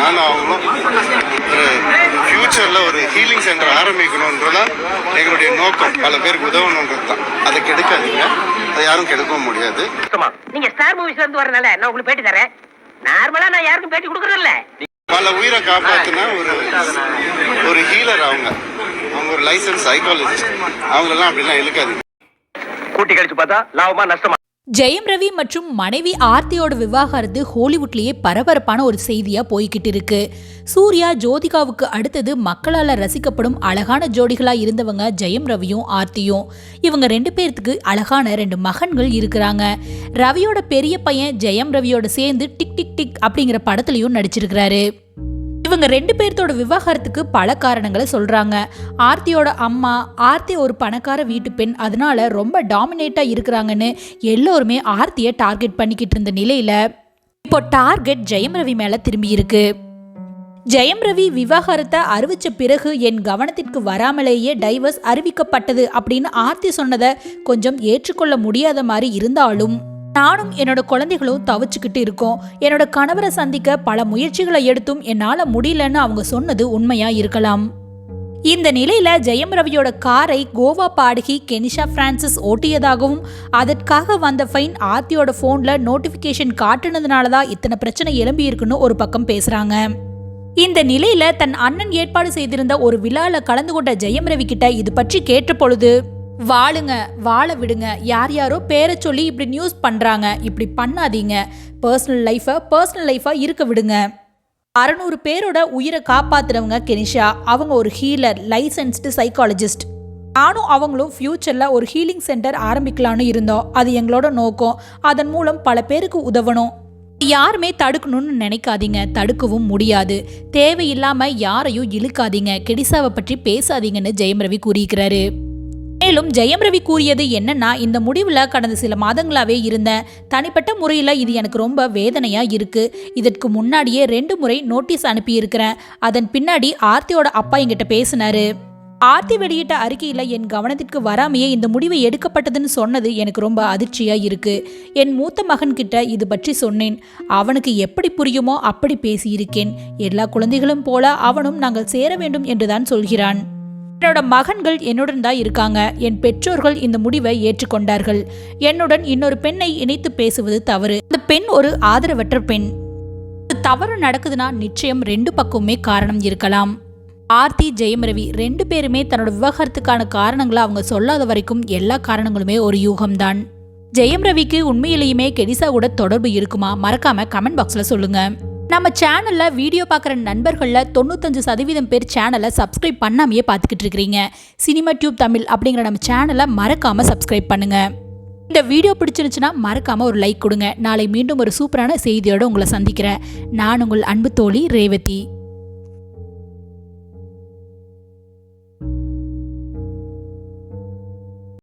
நானும் அவங்களும் ஒரு ஃப்யூச்சரில் ஒரு ஹீலிங் சென்டர் ஆரம்பிக்கணுன்றதான் எங்களுடைய நோக்கம். பல பேருக்கு உதவணுன்றது தான். அதை கெடுக்காதீங்க. அதை யாரும் கெடுக்கவும் முடியாது. நீங்க ஸ்டார் மூவிஸ்ல இருந்து வரனால நான் உங்களுக்கு பேட்டி தரேன். நார்மலா நான் யாருக்கும் பேட்டி கொடுக்கறது இல்ல பல உயிரை காப்பாத்தின ஒரு ஒரு ஹீலர் அவங்க. அவங்க ஒரு லைசன்ஸ் சைக்காலஜிஸ்ட் அவங்களெல்லாம் அப்படிலாம் இழுக்காதீங்க. கூட்டி கழிச்சு பார்த்தா லாபமா நஷ்டமா? ஜெயம் ரவி மற்றும் மனைவி ஆர்த்தியோட விவாகரத்து ஹாலிவுட்லேயே பரபரப்பான ஒரு செய்தியாக போய்கிட்டு இருக்கு. சூர்யா ஜோதிகாவுக்கு அடுத்தது மக்களால் ரசிக்கப்படும் அழகான ஜோடிகளாக இருந்தவங்க ஜெயம் ரவியும் ஆர்த்தியும். இவங்க ரெண்டு பேர்த்துக்கு அழகான ரெண்டு மகன்கள் இருக்கிறாங்க. ரவியோட பெரிய பையன் ஜெயம் ரவியோட சேர்ந்து டிக் டிக் டிக் அப்படிங்கிற படத்துலையும் நடிச்சிருக்கிறாரு. இவங்க ரெண்டு பேர்த்தோட விவாகரத்துக்கு பல காரணங்களை சொல்றாங்க. ஆர்த்தியோட அம்மா ஆர்த்தி ஒரு பணக்கார வீட்டு பெண். அதனால ரொம்ப டாமினேட்டா இருக்கிறாங்கன்னு எல்லோருமே ஆர்த்தியை டார்கெட் பண்ணிக்கிட்டு இருந்த நிலையில இப்போ டார்கெட் ஜெயம் ரவி மேல திரும்பி இருக்கு. ஜெயம் ரவி விவாகரத்தை அறிவிச்ச பிறகு என் கவனத்திற்கு வராமலேயே டைவர்ஸ் அறிவிக்கப்பட்டது அப்படின்னு ஆர்த்தி சொன்னதை கொஞ்சம் ஏற்றுக்கொள்ள முடியாத மாதிரி இருந்தாலும் நானும் என்னோட குழந்தைகளும் தவிச்சுக்கிட்டு இருக்கோம். என்னோட கணவரை சந்திக்க பல முயற்சிகளை எடுத்தும் என்னால முடியலன்னு அவங்க சொன்னது உண்மையா இருக்கலாம். இந்த நிலையில ஜெயம் ரவியோட காரை கோவா பாடகி கெனிஷா பிரான்சிஸ் ஓட்டியதாகவும் அதற்காக வந்த ஃபைன் ஆர்த்தியோட ஃபோன்ல நோட்டிஃபிகேஷன் காட்டுனதுனால தான் இத்தனை பிரச்சனை எழும்பி இருக்குன்னு ஒரு பக்கம் பேசுறாங்க. இந்த நிலையில தன் அண்ணன் ஏற்பாடு செய்திருந்த ஒரு விழால கலந்து கொண்ட ஜெயம் ரவி கிட்ட இது பற்றி கேட்ட பொழுது வாழுங்க வாழ விடுங்க. யார் யாரோ பேரை சொல்லி இப்படி நியூஸ் பண்ணுறாங்க இப்படி பண்ணாதீங்க. பர்சனல் லைஃபை பர்சனல் லைஃபாக இருக்க விடுங்க. அறநூறு பேரோட உயிரை காப்பாத்துறவங்க கெனிஷா. அவங்க ஒரு ஹீலர் லைசன்ஸ்டு சைக்காலஜிஸ்ட் நானும் அவங்களும் ஃப்யூச்சரில் ஒரு ஹீலிங் சென்டர் ஆரம்பிக்கலான்னு இருந்தோம். அது எங்களோட நோக்கம். அதன் மூலம் பல பேருக்கு உதவணும். யாருமே தடுக்கணும்னு நினைக்காதீங்க. தடுக்கவும் முடியாது. தேவையில்லாமல் யாரையும் இழுக்காதீங்க. கெடிசாவை பற்றி பேசாதீங்கன்னு ஜெயம் ரவி கூறியிருக்கிறாரு. மேலும் ஜெயம் ரவி கூறியது என்னன்னா இந்த முடிவில் கடந்த சில மாதங்களாவே இருந்தேன் தனிப்பட்ட முறையில் இது எனக்கு ரொம்ப வேதனையா இருக்கு. இதற்கு முன்னாடியே ரெண்டு முறை நோட்டீஸ் அனுப்பியிருக்கிறேன். அதன் பின்னாடி ஆர்த்தியோட அப்பா என்கிட்ட பேசினாரு. ஆர்த்தி வெளியிட்ட அறிக்கையில் என் கவனத்திற்கு வராமையே இந்த முடிவு எடுக்கப்பட்டதுன்னு சொன்னது எனக்கு ரொம்ப அதிர்ச்சியாக இருக்கு. என் மூத்த மகன் கிட்ட இது பற்றி சொன்னேன். அவனுக்கு எப்படி புரியுமோ அப்படி பேசியிருக்கேன். எல்லா குழந்தைகளும் போல அவனும் நாங்கள் சேர வேண்டும் என்றுதான் சொல்கிறான். என்னோட மகன்கள் என்னுடன் தான் இருக்காங்க. என் பெற்றோர்கள் இந்த முடிவை ஏற்றுக்கொண்டார்கள். என்னுடன் இன்னொரு பெண்ணை இணைத்து பேசுவது தவறு. அந்த பெண் ஒரு ஆதரவற்ற பெண். தவறு நடக்குதுன்னா நிச்சயம் ரெண்டு பக்கமுமே காரணம் இருக்கலாம். ஆர்த்தி ஜெயம் ரவி ரெண்டு பேருமே தன்னோட விவகாரத்துக்கான காரணங்களை அவங்க சொல்லாத வரைக்கும் எல்லா காரணங்களுமே ஒரு யூகம்தான். ஜெயம் ரவிக்கு உண்மையிலேயுமே கெடிசா கூட தொடர்பு இருக்குமா? மறக்காம கமெண்ட் பாக்ஸ்ல சொல்லுங்க. நம்ம சேனல்ல வீடியோ பார்க்குற நண்பர்களில் தொண்ணூத்தஞ்சு சதவீதம் பேர் சேனலை சப்ஸ்கிரைப் பண்ணாமையே பார்த்துக்கிட்டு இருக்கிறீங்க. சினிமா டியூப் தமிழ் அப்படிங்கிற நம்ம சேனலை மறக்காம சப்ஸ்கிரைப் பண்ணுங்க. இந்த வீடியோ பிடிச்சிருந்துச்சுன்னா மறக்காம ஒரு லைக் கொடுங்க. நாளை மீண்டும் ஒரு சூப்பரான செய்தியோட உங்களை சந்திக்கிறேன். நான் உங்கள் அன்பு தோழி ரேவதி.